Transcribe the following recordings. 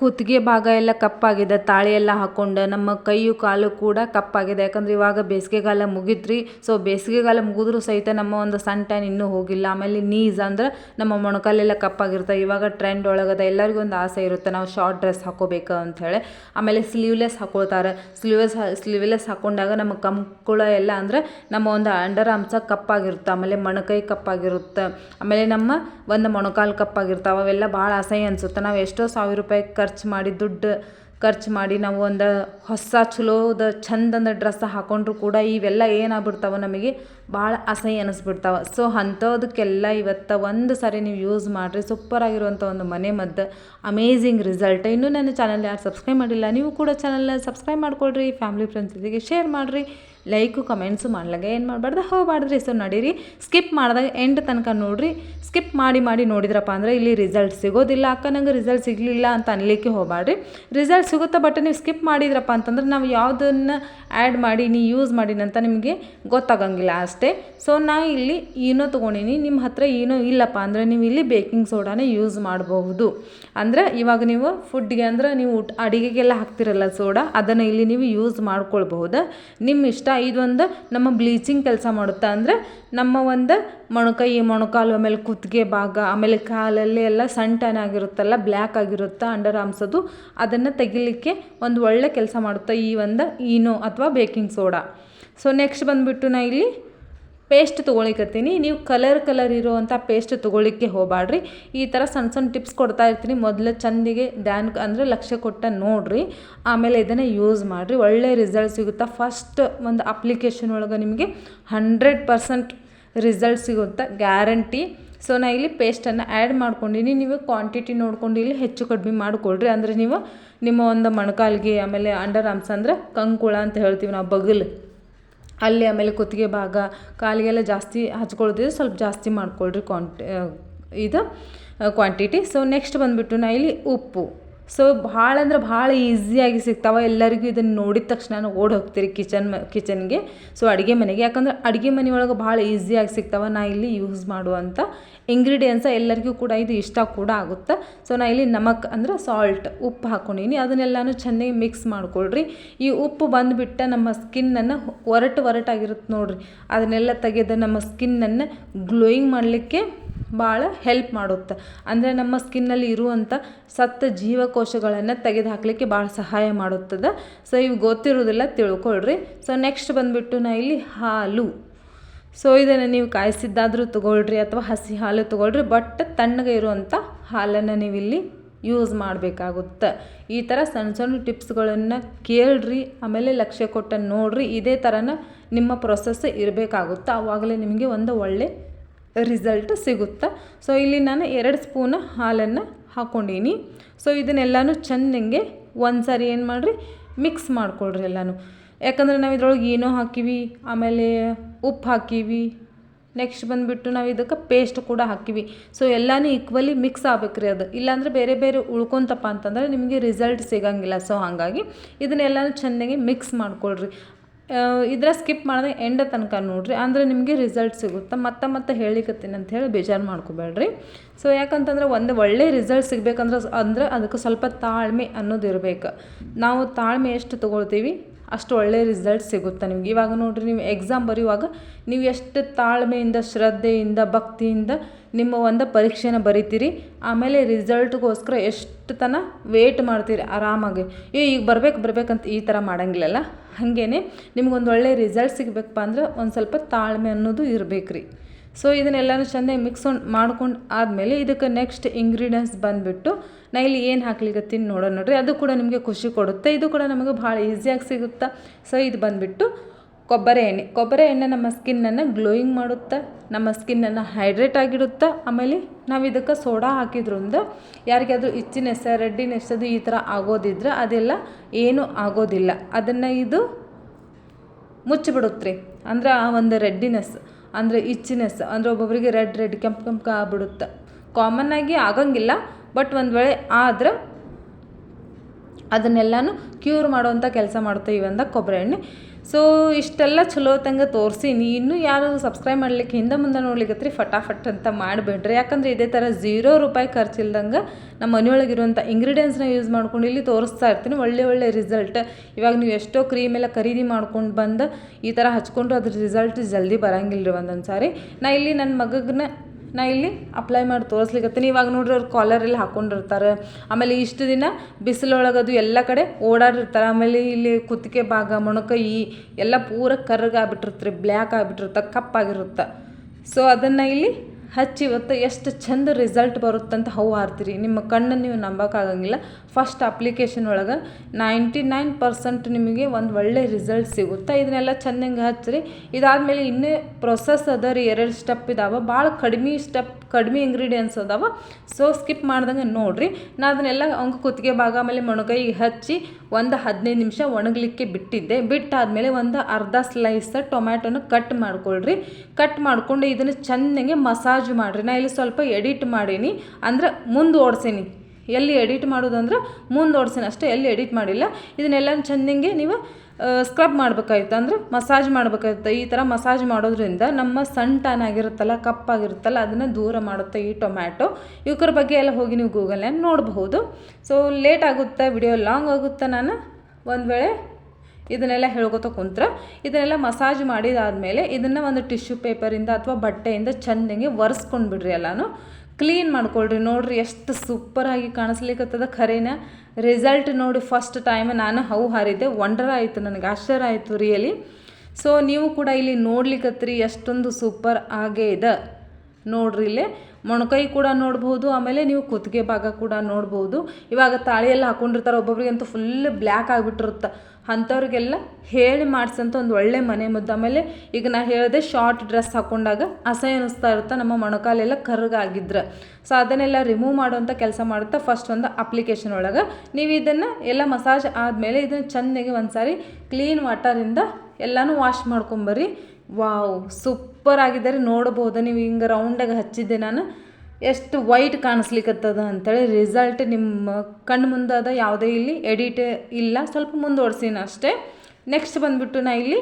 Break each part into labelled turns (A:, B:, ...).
A: ಕುತ್ತಿಗೆ ಭಾಗ ಎಲ್ಲ ಕಪ್ಪಾಗಿದೆ. ತಾಳಿ ಎಲ್ಲ ಹಾಕ್ಕೊಂಡು ನಮ್ಮ ಕೈಯು ಕಾಲು ಕೂಡ ಕಪ್ಪಾಗಿದೆ. ಯಾಕಂದ್ರೆ ಇವಾಗ ಬೇಸಿಗೆಗಾಲ ಮುಗಿತ್ರಿ. ಸೊ ಬೇಸಿಗೆಗಾಲ ಮುಗಿದ್ರೂ ಸಹಿತ ನಮ್ಮ ಒಂದು ಸನ್ ಟ್ಯಾನ್ ಇನ್ನೂ ಹೋಗಿಲ್ಲ. ಆಮೇಲೆ ನೀಸ್ ಅಂದ್ರೆ ನಮ್ಮ ಮೊಣಕಾಲೆಲ್ಲ ಕಪ್ಪಾಗಿರ್ತವೆ ಇವಾಗ ಟ್ರೆಂಡ್ ಒಳಗದ ಎಲ್ಲರಿಗೂ ಒಂದು ಆಸೆ ಇರುತ್ತೆ. ನಾವು ಶಾರ್ಟ್ ಡ್ರೆಸ್ ಹಾಕೋಬೇಕು ಅಂಥೇಳಿ ಆಮೇಲೆ ಸ್ಲೀವ್ಲೆಸ್ ಹಾಕೊಳ್ತಾರೆ. ಸ್ಲೀವ್ಲೆಸ್ ಸ್ಲೀವ್ಲೆಸ್ ಹಾಕೊಂಡಾಗ ನಮ್ಮ ಕಂಕುಳ ಎಲ್ಲ ಅಂದ್ರೆ ನಮ್ಮ ಒಂದು ಅಂಡರ್ ಆಮ್ಸ ಕಪ್ಪಾಗಿರುತ್ತೆ. ಆಮೇಲೆ ಮೊಣಕೈ ಕಪ್ಪಾಗಿರುತ್ತೆ. ಆಮೇಲೆ ನಮ್ಮ ಒಂದು ಮೊಣಕಾಲು ಕಪ್ಪಾಗಿರ್ತಾವೆ ಅವೆಲ್ಲ ಭಾಳ ಅಸಹ್ಯ ಅನಿಸುತ್ತೆ. ನಾವು ಎಷ್ಟೋ ಸಾವಿರ ರೂಪಾಯಿ ಖರ್ಚು ಮಾಡಿ, ದುಡ್ಡು ಖರ್ಚು ಮಾಡಿ ನಾವು ಒಂದು ಹೊಸ ಚಲೋದ ಚಂದಂದ ಡ್ರೆಸ್ ಹಾಕೊಂಡ್ರು ಕೂಡ ಇವೆಲ್ಲ ಏನಾಗ್ಬಿಡ್ತಾವೆ ನಮಗೆ? ಭಾಳ ಅಸಹ್ಯ ಅನಿಸ್ಬಿಡ್ತಾವೆ. ಸೊ ಅಂಥದಕ್ಕೆಲ್ಲ ಇವತ್ತು ಒಂದು ಸಾರಿ ನೀವು ಯೂಸ್ ಮಾಡಿರಿ. ಸೂಪರ್ ಆಗಿರುವಂಥ ಒಂದು ಮನೆ ಮದ್ದು ಅಮೇಝಿಂಗ್ ರಿಸಲ್ಟ್ ಇನ್ನೂ ನನ್ನ ಚಾನಲ್ ಯಾರು ಸಬ್ಸ್ಕ್ರೈಬ್ ಮಾಡಿಲ್ಲ, ನೀವು ಕೂಡ ಚಾನಲ್ನ ಸಬ್ಸ್ಕ್ರೈಬ್ ಮಾಡ್ಕೊಳ್ರಿ. ಫ್ಯಾಮಿಲಿ ಫ್ರೆಂಡ್ಸ್ ಜೊತೆಗೆ ಶೇರ್ ಮಾಡಿರಿ. ಲೈಕು ಕಮೆಂಟ್ಸು ಮಾಡ್ಲಾಗ ಏನು ಮಾಡಬಾರ್ದು? ಹೋಗಬಾರ್ದ್ರಿ. ಸೊ ನಡೀರಿ. ಸ್ಕಿಪ್ ಮಾಡಿದಾಗ ಎಂಡ್ ತನಕ ನೋಡಿರಿ. ಸ್ಕಿಪ್ ಮಾಡಿ ಮಾಡಿ ನೋಡಿದ್ರಪ್ಪ ಅಂದರೆ ಇಲ್ಲಿ ರಿಸಲ್ಟ್ ಸಿಗೋದಿಲ್ಲ. ಅಕ್ಕ, ನಂಗೆ ರಿಸಲ್ಟ್ ಸಿಗಲಿಲ್ಲ ಅಂತ ಅನ್ಲಿಕ್ಕೆ ಹೋಗಬಾಡ್ರಿ ರಿಸಲ್ಟ್ ಸಿಗುತ್ತಾ ಬಟ್ ನೀವು ಸ್ಕಿಪ್ ಮಾಡಿದ್ರಪ್ಪ ಅಂತಂದ್ರೆ ನಾವು ಯಾವುದನ್ನು ಆ್ಯಡ್ ಮಾಡಿ ನೀವು ಯೂಸ್ ಮಾಡಿನಂತ ನಿಮಗೆ ಗೊತ್ತಾಗಂಗಿಲ್ಲ. ಅಷ್ಟೇ. ಸೊ ನಾ ಇಲ್ಲಿ ಈನೋ ತೊಗೊಂಡಿನಿ. ನಿಮ್ಮ ಹತ್ರ ಏನೋ ಇಲ್ಲಪ್ಪ ಅಂದರೆ ನೀವು ಇಲ್ಲಿ ಬೇಕಿಂಗ್ ಸೋಡಾನೇ ಯೂಸ್ ಮಾಡಬಹುದು. ಅಂದರೆ ಇವಾಗ ನೀವು ಫುಡ್ಗೆ ಅಂದ್ರೆ ನೀವು ಊಟ, ಅಡಿಗೆಗೆಲ್ಲ ಹಾಕ್ತಿರಲ್ಲ ಸೋಡಾ, ಅದನ್ನು ಇಲ್ಲಿ ನೀವು ಯೂಸ್ ಮಾಡ್ಕೊಳ್ಬಹುದು. ನಿಮ್ಮ ಇಷ್ಟ ಇದೊಂದು ನಮ್ಮ ಬ್ಲೀಚಿಂಗ್ ಕೆಲಸ ಮಾಡುತ್ತೆ ಅಂದರೆ ನಮ್ಮ ಒಂದು ಮೊಣಕೈ, ಮೊಣಕಾಲು ಆಮೇಲೆ ಕುತ್ತಿಗೆ ಭಾಗ, ಆಮೇಲೆ ಕಾಲಲ್ಲಿ ಎಲ್ಲ ಸಣ್ಣ ಟನ್ ಆಗಿರುತ್ತಲ್ಲ, ಬ್ಲ್ಯಾಕ್ ಆಗಿರುತ್ತೆ ಅಂಡರ್ ಆರ್ಮ್ಸದು, ಅದನ್ನು ತೆಗಿಲಿಕ್ಕೆ ಒಂದು ಒಳ್ಳೆ ಕೆಲಸ ಮಾಡುತ್ತೆ ಈ ಒಂದು ಈನೋ ಅಥವಾ ಬೇಕಿಂಗ್ ಸೋಡಾ. ಸೊ ನೆಕ್ಸ್ಟ್ ಬಂದುಬಿಟ್ಟು ನಾ ಇಲ್ಲಿ ಪೇಸ್ಟ್ ತೊಗೊಳಿಕತ್ತೀನಿ ನೀವು ಕಲರ್ ಕಲರ್ ಇರುವಂಥ ಪೇಸ್ಟ್ ತೊಗೊಳಿಕ್ಕೆ ಹೋಗಬೇಡ್ರಿ ಈ ಥರ ಸಣ್ಣ ಸಣ್ಣ ಟಿಪ್ಸ್ ಕೊಡ್ತಾ ಇರ್ತೀನಿ. ಮೊದಲು ಚಂದಿಗೆ ಧ್ಯಾನ ಅಂದರೆ ಲಕ್ಷ್ಯ ಕೊಟ್ಟ ನೋಡಿರಿ. ಆಮೇಲೆ ಇದನ್ನು ಯೂಸ್ ಮಾಡಿರಿ. ಒಳ್ಳೆ ರಿಸಲ್ಟ್ ಸಿಗುತ್ತೆ ಫಸ್ಟ್ ಒಂದು ಅಪ್ಲಿಕೇಶನ್ ಒಳಗೆ ನಿಮಗೆ ಹಂಡ್ರೆಡ್ ಪರ್ಸೆಂಟ್ ರಿಸಲ್ಟ್ ಸಿಗುತ್ತೆ ಗ್ಯಾರಂಟಿ. ಸೊ ನಾ ಇಲ್ಲಿ ಪೇಸ್ಟನ್ನು ಆ್ಯಡ್ ಮಾಡ್ಕೊಂಡಿನಿ. ನೀವು ಕ್ವಾಂಟಿಟಿ ನೋಡ್ಕೊಂಡು ಇಲ್ಲಿ ಹೆಚ್ಚು ಕಡಿಮೆ ಮಾಡಿಕೊಳ್ರಿ. ಅಂದರೆ ನೀವು ನಿಮ್ಮ ಒಂದು ಮೊಣಕಾಲ್ಗೆ, ಆಮೇಲೆ ಅಂಡರ್ ಆರ್ಮ್ಸ್ ಅಂದರೆ ಕಂಕುಳ ಅಂತ ಹೇಳ್ತೀವಿ ನಾವು, ಬಗಲು. ಅಲ್ಲಿ ಆಮೇಲೆ ಕುತ್ತಿಗೆ ಭಾಗ, ಕಾಲಿಗೆಲ್ಲ ಜಾಸ್ತಿ ಹಚ್ಕೊಳ್ತಿದ್ರೆ ಸ್ವಲ್ಪ ಜಾಸ್ತಿ ಮಾಡ್ಕೊಳ್ರಿ ಕ್ವಾಂಟ್ ಇದು ಕ್ವಾಂಟಿಟಿ ಸೊ ನೆಕ್ಸ್ಟ್ ಬಂದುಬಿಟ್ಟು ನಾ ಇಲ್ಲಿ ಉಪ್ಪು. ಸೊ ಭಾಳ ಅಂದ್ರೆ ಭಾಳ ಈಸಿಯಾಗಿ ಸಿಗ್ತಾವೆ. ಎಲ್ಲರಿಗೂ ಇದನ್ನು ನೋಡಿದ ತಕ್ಷಣ ಓಡಿ ಹೋಗ್ತೀರಿ ಕಿಚನ್ ಮ ಕಿಚನ್ಗೆ ಸೊ ಅಡುಗೆ ಮನೆಗೆ. ಯಾಕಂದ್ರೆ ಅಡುಗೆ ಮನೆ ಒಳಗೆ ಭಾಳ ಈಸಿಯಾಗಿ ಸಿಗ್ತಾವೆ. ನಾ ಇಲ್ಲಿ ಯೂಸ್ ಮಾಡುವಂಥ ಇಂಗ್ರೀಡಿಯೆಂಟ್ಸ ಎಲ್ಲರಿಗೂ ಕೂಡ ಇದು ಇಷ್ಟ ಕೂಡ ಆಗುತ್ತೆ. ಸೊ ನಾ ಇಲ್ಲಿ ನಮಕ್ ಅಂದ್ರೆ ಸಾಲ್ಟ್ ಉಪ್ಪು ಹಾಕೊಂಡಿನಿ. ಅದನ್ನೆಲ್ಲನೂ ಚೆನ್ನಾಗಿ ಮಿಕ್ಸ್ ಮಾಡ್ಕೊಳ್ರಿ. ಈ ಉಪ್ಪು ಬಂದುಬಿಟ್ಟ ನಮ್ಮ ಸ್ಕಿನ್ನನ್ನು ಒರಟು ಒರಟಾಗಿರುತ್ತೆ ನೋಡಿರಿ. ಅದನ್ನೆಲ್ಲ ತೆಗೆದ ನಮ್ಮ ಸ್ಕಿನ್ನನ್ನು ಗ್ಲೋಯಿಂಗ್ ಮಾಡಲಿಕ್ಕೆ ಭಾಳ ಹೆಲ್ಪ್ ಮಾಡುತ್ತೆ. ಅಂದರೆ ನಮ್ಮ ಸ್ಕಿನ್ನಲ್ಲಿ ಇರುವಂಥ ಸತ್ತ ಜೀವಕೋಶಗಳನ್ನು ತೆಗೆದು ಹಾಕಲಿಕ್ಕೆ ಭಾಳ ಸಹಾಯ ಮಾಡುತ್ತದೆ. ಸೊ ಇವು ಗೊತ್ತಿರೋದಿಲ್ಲ ತಿಳ್ಕೊಳ್ರಿ. ಸೊ ನೆಕ್ಸ್ಟ್ ಬಂದುಬಿಟ್ಟು ನಾ ಇಲ್ಲಿ ಹಾಲು. ಸೊ ಇದನ್ನು ನೀವು ಕಾಯಿಸಿದ್ದಾದರೂ ತೊಗೊಳ್ರಿ ಅಥವಾ ಹಸಿ ಹಾಲು ತೊಗೊಳ್ರಿ, ಬಟ್ ತಣ್ಣಗೆ ಇರುವಂಥ ಹಾಲನ್ನು ನೀವು ಇಲ್ಲಿ ಯೂಸ್ ಮಾಡಬೇಕಾಗುತ್ತೆ. ಈ ಥರ ಸಣ್ಣ ಸಣ್ಣ ಟಿಪ್ಸ್ಗಳನ್ನು ಕೇಳ್ರಿ, ಆಮೇಲೆ ಲಕ್ಷ್ಯ ಕೊಟ್ಟು ನೋಡ್ರಿ. ಇದೇ ಥರನ ನಿಮ್ಮ ಪ್ರೊಸೆಸ್ ಇರಬೇಕಾಗುತ್ತೆ. ಆವಾಗಲೇ ನಿಮಗೆ ಒಂದು ಒಳ್ಳೆ ರಿಸಲ್ಟ್ ಸಿಗುತ್ತೆ? ಸೊ ಇಲ್ಲಿ ನಾನು ಎರಡು ಸ್ಪೂನ್ ಹಾಲನ್ನು ಹಾಕ್ಕೊಂಡೀನಿ ಸೊ ಇದನ್ನೆಲ್ಲನೂ ಚೆಂದಂಗೆ ಒಂದು ಸಾರಿ ಏನು ಮಾಡಿರಿ? ಮಿಕ್ಸ್ ಮಾಡ್ಕೊಳ್ರಿ ಎಲ್ಲನೂ. ಯಾಕಂದರೆ ನಾವು ಇದ್ರೊಳಗೆ ಏನೋ ಹಾಕೀವಿ, ಆಮೇಲೆ ಉಪ್ಪು ಹಾಕೀವಿ ನೆಕ್ಸ್ಟ್ ಬಂದುಬಿಟ್ಟು ನಾವು ಇದಕ್ಕೆ ಪೇಸ್ಟ್ ಕೂಡ ಹಾಕೀವಿ. ಸೊ ಎಲ್ಲನೂ ಈಕ್ವಲಿ ಮಿಕ್ಸ್ ಆಗ್ಬೇಕು ರೀ ಅದು. ಇಲ್ಲಾಂದರೆ ಬೇರೆ ಬೇರೆ ಉಳ್ಕೊಂತಪ್ಪ ಅಂತಂದರೆ ನಿಮಗೆ ರಿಸಲ್ಟ್ ಸಿಗಂಗಿಲ್ಲ. ಸೊ ಹಾಗಾಗಿ ಇದನ್ನೆಲ್ಲನೂ ಚೆನ್ನಾಗಿ ಮಿಕ್ಸ್ ಮಾಡ್ಕೊಳ್ರಿ. ಇದ್ರ ಸ್ಕಿಪ್ ಮಾಡಿದ್ರೆ ಎಂಡ ತನಕ ನೋಡಿರಿ. ಅಂದರೆ ನಿಮಗೆ ರಿಸಲ್ಟ್ ಸಿಗುತ್ತೆ. ಮತ್ತೆ ಮತ್ತೆ ಹೇಳಿಕತ್ತೀನಿ ಅಂತ ಹೇಳಿ ಬೇಜಾರು ಮಾಡ್ಕೋಬೇಡ್ರಿ. ಸೊ ಯಾಕಂತಂದ್ರೆ ಒಂದು ಒಳ್ಳೆ ರಿಸಲ್ಟ್ ಸಿಗಬೇಕಂದ್ರೆ ಅಂದ್ರೆ ಅದಕ್ಕೆ ಸ್ವಲ್ಪ ತಾಳ್ಮೆ ಅನ್ನೋದು ಇರಬೇಕು. ನಾವು ತಾಳ್ಮೆ ಎಷ್ಟು ತೊಗೊಳ್ತೀವಿ? ಅಷ್ಟು ಒಳ್ಳೆ ರಿಸಲ್ಟ್ ಸಿಗುತ್ತೆ ನಿಮ್ಗೆ. ಇವಾಗ ನೋಡಿರಿ, ನೀವು ಎಕ್ಸಾಮ್ ಬರೆಯುವಾಗ ನೀವು ಎಷ್ಟು ತಾಳ್ಮೆಯಿಂದ, ಶ್ರದ್ಧೆಯಿಂದ, ಭಕ್ತಿಯಿಂದ ನಿಮ್ಮ ಒಂದು ಪರೀಕ್ಷೆನ ಬರಿತೀರಿ, ಆಮೇಲೆ ರಿಸಲ್ಟ್ಗೋಸ್ಕರ ಎಷ್ಟು ತನ ವೇಟ್ ಮಾಡ್ತೀರಿ ಆರಾಮಾಗಿ. ಏ, ಈಗ ಬರ್ಬೇಕು, ಬರ್ಬೇಕಂತ ಈ ಥರ ಮಾಡೋಂಗಿಲ್ಲಲ್ಲ? ಹಾಗೇ ನಿಮ್ಗೊಂದು ಒಳ್ಳೆ ರಿಸಲ್ಟ್ ಸಿಗಬೇಕಪ್ಪ ಅಂದ್ರೆ ಒಂದು ಸ್ವಲ್ಪ ತಾಳ್ಮೆ ಅನ್ನೋದು ಇರಬೇಕ್ರಿ. ಸೊ ಇದನ್ನೆಲ್ಲನೂ ಚೆನ್ನಾಗಿ ಮಿಕ್ಸ್ ಮಾಡ್ಕೊಂಡು ಆದಮೇಲೆ ಇದಕ್ಕೆ ನೆಕ್ಸ್ಟ್ ಇಂಗ್ರೀಡಿಯೆಂಟ್ಸ್ ಬಂದುಬಿಟ್ಟು, ನಾ ಇಲ್ಲಿ ಏನು ಹಾಕ್ಲಿಕ್ಕತ್ತೀನಿ ನೋಡೋಣ ನೋಡ್ರಿ. ಅದು ಕೂಡ ನಿಮಗೆ ಖುಷಿ ಕೊಡುತ್ತೆ. ಇದು ಕೂಡ ನಮಗೆ ಭಾಳ ಈಸಿಯಾಗಿ ಸಿಗುತ್ತೆ? ಸೊ ಇದು ಬಂದುಬಿಟ್ಟು ಕೊಬ್ಬರಿ ಎಣ್ಣೆ. ಕೊಬ್ಬರಿ ಎಣ್ಣೆ ನಮ್ಮ ಸ್ಕಿನ್ನನ್ನು ಗ್ಲೋಯಿಂಗ್ ಮಾಡುತ್ತೆ? ನಮ್ಮ ಸ್ಕಿನ್ನನ್ನು ಹೈಡ್ರೇಟ್ ಆಗಿಡುತ್ತೆ? ಆಮೇಲೆ ನಾವು ಇದಕ್ಕೆ ಸೋಡಾ ಹಾಕಿದ್ರಿಂದ. ಯಾರಿಗಾದ್ರೂ ಇಚ್ಚಿನೆಸ್ ರೆಡ್ಡಿನೆಸ್ ಅದು ಈ ಥರ ಆಗೋದಿದ್ರೆ ಅದೆಲ್ಲ ಏನೂ ಆಗೋದಿಲ್ಲ. ಅದನ್ನು ಇದು ಮುಚ್ಚಿಬಿಡುತ್ತೆ ರೀ. ಅಂದ್ರೆ ಆ ಒಂದು ರೆಡ್ಡಿನೆಸ್, ಅಂದರೆ ಇಚ್ಚಿನೆಸ್ ಅಂದರೆ ಒಬ್ಬೊಬ್ಬರಿಗೆ ರೆಡ್ ರೆಡ್ ಕೆಂಪು ಕೆಂಪು ಆಗ್ಬಿಡುತ್ತೆ. ಆಗಿ ಆಗಂಗಿಲ್ಲ ಬಟ್ ಒಂದು ವೇಳೆ ಆದ್ರೆ ಅದನ್ನೆಲ್ಲನೂ ಕ್ಯೂರ್ ಮಾಡುವಂಥ ಕೆಲಸ ಮಾಡುತ್ತೆ ಈ ಒಂದು ಕೊಬ್ಬರಿ ಎಣ್ಣೆ. ಸೊ ಇಷ್ಟೆಲ್ಲ ಚಲೋತಂಗೆ ತೋರಿಸೀನಿ ಇನ್ನೂ ಯಾರು ಸಬ್ಸ್ಕ್ರೈಬ್ ಮಾಡ್ಲಿಕ್ಕೆ ಹಿಂದೆ ಮುಂದೆ ನೋಡ್ಲಿಕ್ಕತ್ರಿ ಫಟಾಫಟ್ ಅಂತ ಮಾಡಿಬಿಡ್ರಿ. ಯಾಕಂದ್ರೆ ಇದೇ ಥರ ಝೀರೋ ರೂಪಾಯಿ ಖರ್ಚಿಲ್ದಂಗೆ ನಮ್ಮ ಮನೆಯೊಳಗಿರುವಂಥ ಇಂಗ್ರೀಡಿಯೆಂಟ್ಸ್ನ ಯೂಸ್ ಮಾಡ್ಕೊಂಡು ಇಲ್ಲಿ ತೋರಿಸ್ತಾ ಇರ್ತೀನಿ. ಒಳ್ಳೆ ಒಳ್ಳೆ ರಿಸಲ್ಟ್ ಇವಾಗ ನೀವು ಎಷ್ಟೋ ಕ್ರೀಮ್ ಎಲ್ಲ ಖರೀದಿ ಮಾಡ್ಕೊಂಡು ಬಂದು ಈ ಥರ ಹಚ್ಕೊಂಡ್ರೆ ಅದ್ರ ರಿಸಲ್ಟ್ ಜಲ್ದಿ ಬರಂಗಿಲ್ಲ ರೀ ಒಂದೊಂದು ಸಾರಿ ನಾ ಇಲ್ಲಿ ನನ್ನ ಮಗಗನ್ನ ನಾ ಇಲ್ಲಿ ಅಪ್ಲೈ ಮಾಡಿ ತೋರಿಸ್ಲಿಕ್ಕತ್ತೀನಿ ಇವಾಗ ನೋಡ್ರಿ ಅವ್ರು ಕಾಲರ್ ಇಲ್ಲಿ ಹಾಕೊಂಡಿರ್ತಾರೆ. ಆಮೇಲೆ ಇಷ್ಟು ದಿನ ಬಿಸಿಲೊಳಗದು ಎಲ್ಲ ಕಡೆ ಓಡಾಡಿರ್ತಾರೆ. ಆಮೇಲೆ ಇಲ್ಲಿ ಕುತ್ತಿಗೆ ಭಾಗ, ಮೊಣಕೈ ಎಲ್ಲ ಪೂರ ಕರ್ಗಾಗ್ಬಿಟ್ಟಿರ್ತಾರೆ ಬ್ಲ್ಯಾಕ್ ಆಗಿಬಿಟ್ಟಿರುತ್ತೆ ಕಪ್ಪಾಗಿರುತ್ತೆ. ಸೊ ಅದನ್ನು ಇಲ್ಲಿ ಹಚ್ಚಿ ಇವತ್ತು ಎಷ್ಟು ಚಂದ ರಿಸಲ್ಟ್ ಬರುತ್ತಂತ ಹೌ ಹಾರ್ತೀರಿ ನಿಮ್ಮ ಕಣ್ಣನ್ನು ನೀವು ನಂಬೋಕ್ಕಾಗಂಗಿಲ್ಲ. ಫಸ್ಟ್ ಅಪ್ಲಿಕೇಶನ್ ಒಳಗೆ ನೈಂಟಿ ನೈನ್ ಪರ್ಸೆಂಟ್ ನಿಮಗೆ ಒಂದು ಒಳ್ಳೆ ರಿಸಲ್ಟ್ ಸಿಗುತ್ತೆ. ಇದನ್ನೆಲ್ಲ ಚೆಂದಂಗೆ ಹಚ್ಚಿರಿ. ಇದಾದಮೇಲೆ ಇನ್ನೇ ಪ್ರೊಸೆಸ್ ಅದ ರೀ, ಎರಡು ಸ್ಟೆಪ್ ಇದಾವೆ. ಭಾಳ ಕಡಿಮೆ ಸ್ಟೆಪ್ ಕಡಿಮೆ ಇಂಗ್ರೀಡಿಯೆಂಟ್ಸ್ ಅದಾವೆ. ಸೊ ಸ್ಕಿಪ್ ಮಾಡ್ದಂಗೆ ನೋಡಿರಿ. ನಾ ಅದನ್ನೆಲ್ಲ ಅವಂಗೆ ಕುತ್ತಿಗೆ ಭಾಗ ಆಮೇಲೆ ಮೊಣಗೈಗೆ ಹಚ್ಚಿ ಒಂದು ಹದಿನೈದು ನಿಮಿಷ ಒಣಗಲಿಕ್ಕೆ ಬಿಟ್ಟಿದ್ದೆ. ಬಿಟ್ಟಾದಮೇಲೆ ಒಂದು ಅರ್ಧ ಸ್ಲೈಸ್ ಟೊಮ್ಯಾಟೊನ ಕಟ್ ಮಾಡ್ಕೊಳ್ರಿ. ಕಟ್ ಮಾಡಿಕೊಂಡು ಇದನ್ನು ಚೆನ್ನಾಗಿ ಮಸಾಜ್ ಮಾಡಿರಿ. ನಾ ಇಲ್ಲಿ ಸ್ವಲ್ಪ ಎಡಿಟ್ ಮಾಡೀನಿ. ಅಂದ್ರೆ ಮುಂದೆ ಓಡಿಸೀನಿ. ಎಲ್ಲಿ ಎಡಿಟ್ ಮಾಡೋದಂದ್ರೆ ಮುಂದೆ ಓಡಿಸೀನಿ ಅಷ್ಟೇ, ಎಲ್ಲಿ ಎಡಿಟ್ ಮಾಡಿಲ್ಲ. ಇದನ್ನೆಲ್ಲ ಚೆಂದಂಗೆ ನೀವು ಸ್ಕ್ರಬ್ ಮಾಡ್ಬೇಕಾಯ್ತು. ಅಂದ್ರೆ ಮಸಾಜ್ ಮಾಡ್ಬೇಕಾಯ್ತು. ಈ ಥರ ಮಸಾಜ್ ಮಾಡೋದ್ರಿಂದ ನಮ್ಮ ಸಣ್ಣ ಟ್ಯಾನ್ ಆಗಿರುತ್ತಲ್ಲ ಕಪ್ಪಾಗಿರುತ್ತಲ್ಲ ಅದನ್ನು ದೂರ ಮಾಡುತ್ತೆ ಈ ಟೊಮ್ಯಾಟೊ. ಇವ್ರ ಬಗ್ಗೆ ಎಲ್ಲ ಹೋಗಿ ನೀವು ಗೂಗಲ್ನಲ್ಲಿ ನೋಡಬಹುದು. ಸೊ ಲೇಟ್ ಆಗುತ್ತೆ? ವಿಡಿಯೋ ಲಾಂಗ್ ಆಗುತ್ತೆ? ನಾನು ಒಂದು ವೇಳೆ ಇದನ್ನೆಲ್ಲ ಹೇಳ್ಕೊತ ಕುಂತ್ರ ಇದನ್ನೆಲ್ಲ ಮಸಾಜ್ ಮಾಡಿದಾದಮೇಲೆ ಇದನ್ನು ಒಂದು ಟಿಶ್ಯೂ ಪೇಪರಿಂದ ಅಥವಾ ಬಟ್ಟೆಯಿಂದ ಚೆಂದಂಗೆ ಒರೆಸ್ಕೊಂಡು ಬಿಡ್ರಿ ಎಲ್ಲಾನು. ಕ್ಲೀನ್ ಮಾಡ್ಕೊಳ್ರಿ. ನೋಡ್ರಿ ಎಷ್ಟು ಸೂಪರಾಗಿ ಕಾಣಿಸ್ಲಿಕ್ಕತ್ತದ ಖರೇನ. ರಿಸಲ್ಟ್ ನೋಡಿ ಫಸ್ಟ್ ಟೈಮ್ ನಾನು ಹೌ ಹಾರಿದ್ದೆ. ವಂಡರ್ ಆಯಿತು ನನಗೆ, ಆಶ್ಚರ್ಯ ಆಯಿತು ರಿಯಲಿ ಸೊ ನೀವು ಕೂಡ ಇಲ್ಲಿ ನೋಡ್ಲಿಕ್ಕತ್ರಿ ಎಷ್ಟೊಂದು ಸೂಪರ್ ಆಗೇ ಇದೆ. ನೋಡ್ರಿ ಇಲ್ಲೇ. ಮೊಣಕೈ ಕೂಡ ನೋಡ್ಬೋದು, ಆಮೇಲೆ ನೀವು ಕುತ್ತಿಗೆ ಭಾಗ ಕೂಡ ನೋಡ್ಬೋದು. ಇವಾಗ ತಾಳಿ ಎಲ್ಲ ಹಾಕೊಂಡಿರ್ತಾರೆ, ಒಬ್ಬೊಬ್ರಿಗಂತೂ ಫುಲ್ ಬ್ಲ್ಯಾಕ್ ಆಗಿಬಿಟ್ಟಿರುತ್ತೆ. ಅಂಥವ್ರಿಗೆಲ್ಲ ಹೇಳಿ ಮಾಡಿಸಂತ ಒಂದು ಒಳ್ಳೆ ಮನೆ ಮುದ್ದು. ಆಮೇಲೆ ಈಗ ನಾ ಹೇಳಿದೆ ಶಾರ್ಟ್ ಡ್ರೆಸ್ ಹಾಕೊಂಡಾಗ ಅಸಹ್ಯ ಅನಿಸ್ತಾ ಇರುತ್ತೆ. ನಮ್ಮ ಮೊಣಕಾಲೆಲ್ಲ ಕರ್ಗಾಗಿದ್ರೆ. ಸೊ ಅದನ್ನೆಲ್ಲ ರಿಮೂವ್ ಮಾಡುವಂಥ ಕೆಲಸ ಮಾಡುತ್ತಾ ಫಸ್ಟ್ ಒಂದು ಅಪ್ಲಿಕೇಶನ್ ಒಳಗೆ. ನೀವು ಇದನ್ನು ಎಲ್ಲ ಮಸಾಜ್ ಆದಮೇಲೆ ಇದನ್ನು ಚೆನ್ನಾಗಿ ಒಂದು ಸಾರಿ ಕ್ಲೀನ್ ವಾಟರಿಂದ ಎಲ್ಲನೂ ವಾಶ್ ಮಾಡ್ಕೊಂಬರ್ರಿ ವಾವ್ ಸೂಪರ್ ಆಗಿದ್ದಾರೆ. ನೋಡ್ಬೋದು. ನೀವು ಹಿಂಗೆ ರೌಂಡಾಗಿ ಹಚ್ಚಿದ್ದೆ ನಾನು. ಎಷ್ಟು ವೈಟ್ ಕಾಣಿಸ್ಲಿಕ್ಕತ್ತದ ಅಂತೇಳಿ ರಿಸಲ್ಟ್ ನಿಮ್ಮ ಕಣ್ಣು ಮುಂದೆ ಅದ, ಯಾವುದೇ ಇಲ್ಲಿ ಎಡಿಟ್ ಇಲ್ಲ. ಸ್ವಲ್ಪ ಮುಂದುವರ್ಸೀನಿ ಅಷ್ಟೇ. ನೆಕ್ಸ್ಟ್ ಬಂದುಬಿಟ್ಟು ನಾ ಇಲ್ಲಿ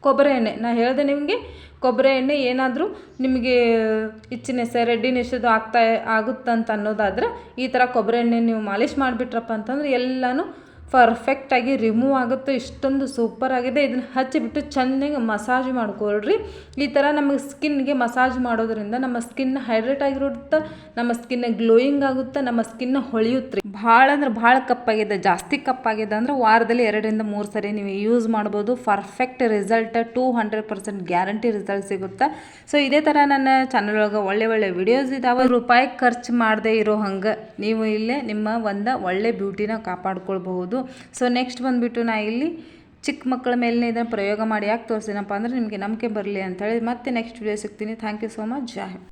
A: ಕೊಬ್ಬರಿ ಎಣ್ಣೆ. ನಾ ಹೇಳಿದೆ ನಿಮಗೆ, ಕೊಬ್ಬರಿ ಎಣ್ಣೆ ಏನಾದರೂ ನಿಮಗೆ ಇಚ್ಛೆನೆಸ ರೆಡ್ಡಿ ನೆಸದು ಆಗ್ತಾ ಆಗುತ್ತಂತ ಅನ್ನೋದಾದ್ರೆ ಈ ಥರ ಕೊಬ್ಬರಿ ಎಣ್ಣೆ ನೀವು ಮಾಲಿಷ್ ಮಾಡಿಬಿಟ್ರಪ್ಪ ಅಂತಂದ್ರೆ ಎಲ್ಲನೂ ಪರ್ಫೆಕ್ಟಾಗಿ ರಿಮೂವ್ ಆಗುತ್ತೆ ಇಷ್ಟೊಂದು ಸೂಪರ್ ಆಗಿದೆ. ಇದನ್ನು ಹಚ್ಚಿಬಿಟ್ಟು ಚೆನ್ನಾಗಿ ಮಸಾಜ್ ಮಾಡ್ಕೊಳ್ರಿ. ಈ ಥರ ನಮಗೆ ಸ್ಕಿನ್ಗೆ ಮಸಾಜ್ ಮಾಡೋದ್ರಿಂದ ನಮ್ಮ ಸ್ಕಿನ್ ಹೈಡ್ರೇಟ್ ಆಗಿರುತ್ತೆ, ನಮ್ಮ ಸ್ಕಿನ್ ಗ್ಲೋಯಿಂಗ್ ಆಗುತ್ತೆ, ನಮ್ಮ ಸ್ಕಿನ್ ಹೊಳೆಯುತ್ತೆ ಭಾಳ ಅಂದ್ರೆ ಭಾಳ ಕಪ್ಪಾಗಿದೆ, ಜಾಸ್ತಿ ಕಪ್ಪಾಗಿದೆ ಅಂದ್ರೆ ವಾರದಲ್ಲಿ ಎರಡರಿಂದ ಮೂರು ಸರಿ ನೀವು ಯೂಸ್ ಮಾಡ್ಬೋದು. Perfect result two hundred percent guarantee result ಸಿಗುತ್ತೆ. ಸೊ ಇದೇ ಥರ ನನ್ನ ಚಾನಲ್ ಒಳಗೆ ಒಳ್ಳೆ ಒಳ್ಳೆ ವಿಡಿಯೋಸ್ ಇದಾವೆ. ರೂಪಾಯಿ ಖರ್ಚು ಮಾಡದೇ ಇರೋ ಹಂಗೆ ನೀವು ಇಲ್ಲೇ ನಿಮ್ಮ ಒಂದು ಒಳ್ಳೆ ಬ್ಯೂಟಿನ ಕಾಪಾಡ್ಕೊಳ್ಬಹುದು. ಸೊ ನೆಕ್ಸ್ಟ್ ಬಂದುಬಿಟ್ಟು ನಾ ಇಲ್ಲಿ ಚಿಕ್ಕ ಮಕ್ಕಳ ಮೇಲೆ ಇದನ್ನು ಪ್ರಯೋಗ ಮಾಡಿ ಯಾಕೆ ತೋರಿಸಿನಪ್ಪ ಅಂದರೆ ನಿಮಗೆ ನಂಬಿಕೆ ಬರಲಿ ಅಂತ ಹೇಳಿ ಮತ್ತೆ ನೆಕ್ಸ್ಟ್ ವಿಡಿಯೋ ಸಿಗ್ತೀನಿ. Thank you so much Joy